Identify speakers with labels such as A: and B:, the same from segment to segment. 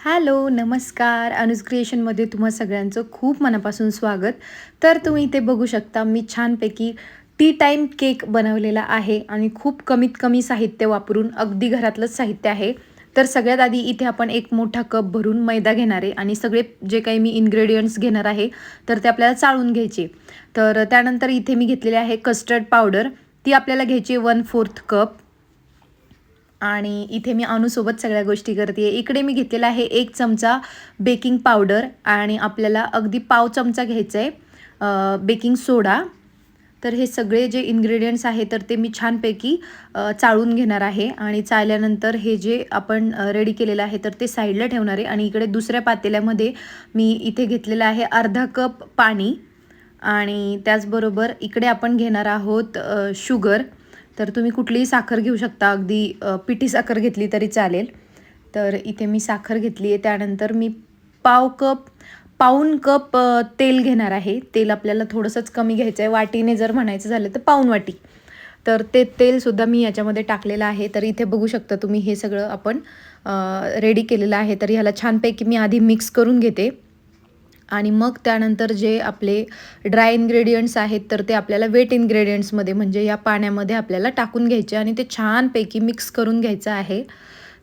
A: Hello नमस्कार. अनुज क्रिएशनमध्ये तुम्हा सगळ्यांचं खूप मनापासून स्वागत. तर तुम्ही इथे बघू शकता मी छानपैकी टी टाईम केक बनवलेला आहे आणि खूप कमीत कमी साहित्य वापरून अगदी घरातलंच साहित्य आहे. तर सगळ्यात आधी इथे आपण एक मोठा कप भरून मैदा घेणार आहे आणि सगळे जे काही मी इन्ग्रेडियंट्स घेणार आहे तर ते आपल्याला चाळून घ्यायचे. तर त्यानंतर इथे मी घेतलेले आहे कस्टर्ड पावडर ती आपल्याला घ्यायची वन फोर्थ कप आणि इथे मी अनुसोबत सगळ्या गोष्टी करते. इकडे मी घेतलेला आहे एक चमचा बेकिंग पावडर आणि आपल्याला अगदी पाव चमचा घ्यायचा आहे बेकिंग सोडा. तर हे सगळे जे इन्ग्रेडियंट्स आहे तर ते मी छानपैकी चाळून घेणार आहे. आणि चाळल्यानंतर हे जे आपण रेडी केलेलं आहे तर ते साईडला ठेवणार आहे. आणि इकडे दुसऱ्या पातेल्यामध्ये मी इथे घेतलेलं आहे अर्धा कप पाणी. आणि त्याचबरोबर इकडे आपण घेणार आहोत शुगर तर तुम्ही कुठलीही साखर घेऊ शकता. अगदी पिठी साखर घेतली तरी चालेल. तर इथे मी साखर घेतली आहे त्यानंतर मी पाव कप पाऊन कप तेल घेणार आहे. तेल आपल्याला थोडंसंच कमी घ्यायचं आहे वाटीने जर म्हणायचं झालं तर पाऊन वाटी. तर ते तेलसुद्धा मी याच्यामध्ये टाकलेलं आहे. तर इथे बघू शकता तुम्ही हे सगळं आपण रेडी केलेलं आहे. तर ह्याला छानपैकी मी आधी मिक्स करून घेते. आणि मग त्यानंतर जे आपले ड्राय इन्ग्रेडियंट्स आहेत तर ते आपल्याला वेट इन्ग्रेडियंट्समध्ये म्हणजे या पाण्यामध्ये आपल्याला टाकून घ्यायचे आणि ते छानपैकी मिक्स करून घ्यायचं आहे.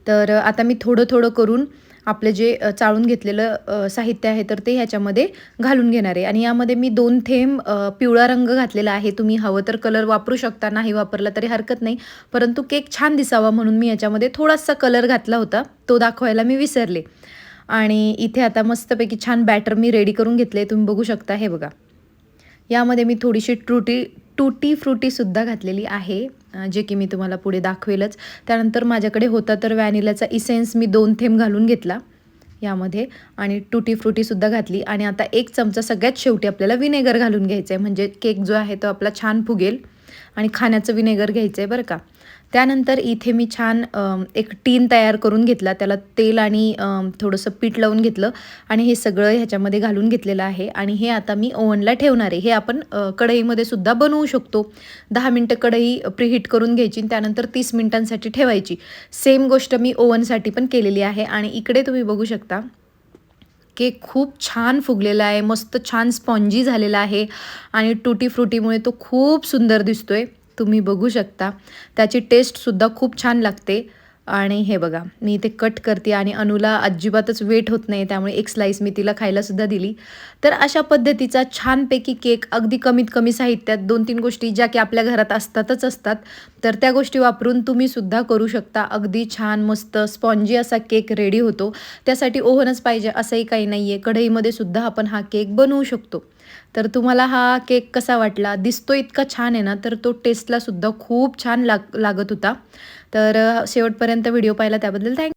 A: तर आता मी थोडं थोडं करून आपलं जे चाळून घेतलेलं साहित्य आहे तर ते ह्याच्यामध्ये घालून घेणार आहे. आणि यामध्ये मी दोन थेंब पिवळा रंग घातलेला आहे. तुम्ही हवं तर कलर वापरू शकता नाही वापरला तरी हरकत नाही. परंतु केक छान दिसावा म्हणून मी याच्यामध्ये थोडासा कलर घातला होता. तो दाखवायला मी विसरले. आणि इथे आता मस्तपैकी छान बॅटर मी रेडी करून घेतले. तुम्ही बघू शकता हे बघा. यामध्ये मी थोडीशी ट्रुटी टुटी फ्रुटीसुद्धा घातलेली आहे जे की मी तुम्हाला पुढे दाखवेलच. त्यानंतर माझ्याकडे होता तर व्हॅनिलाचा इसेन्स मी दोन थेंब घालून घेतला यामध्ये आणि टुटी फ्रुटीसुद्धा घातली. आणि आता एक चमचा सगळ्यात शेवटी आपल्याला विनेगर घालून घ्यायचं आहे म्हणजे केक जो आहे तो आपला छान फुगेल आणि खाण्याचं विनेगर घ्यायचं आहे बरं का. त्यानंतर इथे मी छान एक टीन तयार करून घेतला. त्याला तेल आणि थोडंसं पीठ लावून घेतलं आणि हे सगळं ह्याच्यामध्ये घालून घेतलेलं आहे. आणि हे आता मी ओव्हनला ठेवणार आहे. हे आपण कढईमध्ये सुद्धा बनवू शकतो. दहा मिनटं कढई प्रीहीट करून घ्यायची त्यानंतर तीस मिनटांसाठी ठेवायची. सेम गोष्ट मी ओव्हनसाठी पण केलेली आहे. आणि इकडे तुम्ही बघू शकता केक खूप छान फुगलेला आहे. मस्त छान स्पॉन्जी झालेला आहे. आणि टुटी फ्रुटीमुळे तो खूप सुंदर दिसतोय. तुम्ही बघू शकता. त्याची टेस्टसुद्धा खूप छान लागते. आणि हे बघा मी इथे कट करते आणि अनुला अजिबातच वेट होत नाही त्यामुळे एक स्लाईस मी तिला खायलासुद्धा दिली. तर अशा पद्धतीचा छानपैकी केक अगदी कमीत कमी साहित्यात दोन तीन गोष्टी ज्या की आपल्या घरात असतातच असतात तर त्या गोष्टी वापरून तुम्हीसुद्धा करू शकता. अगदी छान मस्त स्पॉन्जी असा केक रेडी होतो. त्यासाठी ओव्हनच पाहिजे असंही काही नाही आहे कढईमध्ये सुद्धा आपण हा केक बनवू शकतो. तर तुम्हाला हा केक कसा वाटला? दिसतो इतका छान आहे ना तर तो टेस्टला सुद्धा खूप छान लाग लागत होता. तर शेवटपर्यंत व्हिडिओ पाहिला त्याबद्दल थँक